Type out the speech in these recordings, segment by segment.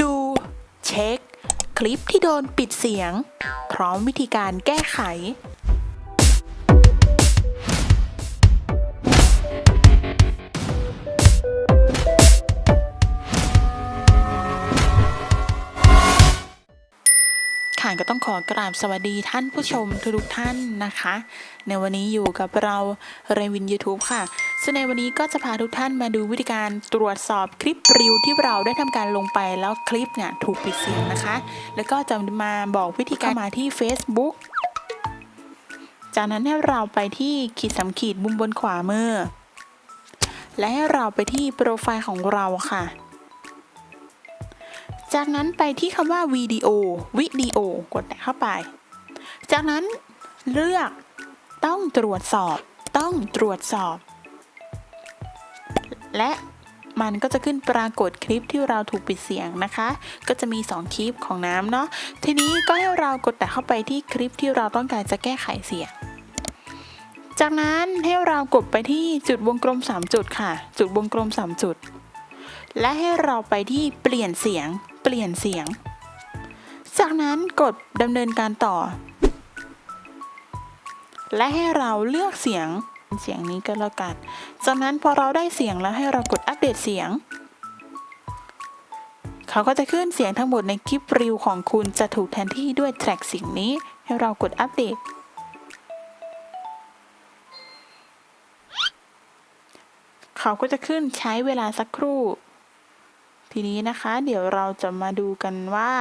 ดู เช็ค คลิปที่โดนปิดเสียง พร้อมวิธีการแก้ไขค่ะก็ต้องขอกราบสวัสดีท่านผู้ชมทุกท่านนะคะ ในวันนี้อยู่กับเราเรวิน YouTube ค่ะ ซึ่งในวันนี้ก็จะพาทุกท่านมาดูวิธีการตรวจสอบคลิปรีวที่เราได้ทำการลงไปแล้วคลิปเนี่ยถูกปิดเสียงนะคะ แล้วก็จะมาบอกวิธีการมาที่ Facebook จากนั้นให้เราไปที่ขีดสามขีดมุมบนขวามือ และให้เราไปที่โปรไฟล์ของเราค่ะ จากนั้นไปที่คำว่าวิดีโอวิดีโอกดแตะเข้าไป จากนั้นเลือกต้องตรวจสอบ ต้องตรวจสอบ และมันก็จะขึ้นปรากฏคลิปที่เราถูกปิดเสียงนะคะ ก็จะมี 2 คลิปของน้ำเนาะ ทีนี้ก็ให้เรากดแตะเข้าไปที่คลิปที่เราต้องการจะแก้ไขเสียง จากนั้นให้เรากดไปที่จุดวงกลม 3 จุดค่ะ จุดวงกลม 3 จุด และให้เราไปที่เปลี่ยนเสียง เปลี่ยนเสียง จากนั้นกดดำเนินการต่อ และให้เราเลือกเสียง เสียงนี้ก็แล้วกัน จากนั้นพอเราได้เสียงแล้วให้เรากดอัปเดตเสียง เขาก็จะขึ้นเสียงทั้งหมดในคลิปรีวของคุณจะถูกแทนที่ด้วยแทร็กเสียงนี้ ให้เรากดอัปเดต เขาก็จะขึ้นใช้เวลาสักครู่ ทีนี้นะคะ เดี๋ยวเราจะมาดูกันว่า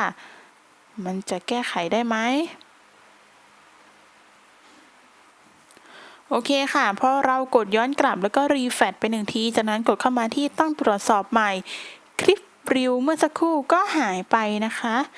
มันจะแก้ไขได้ไหม โอเคค่ะพอเรากดย้อนกลับแล้วก็รีแฟตไปหนึ่งที จากนั้นกดเข้ามาที่ต้องตรวจสอบใหม่ คลิปริวเมื่อสักครู่ก็หายไปนะคะ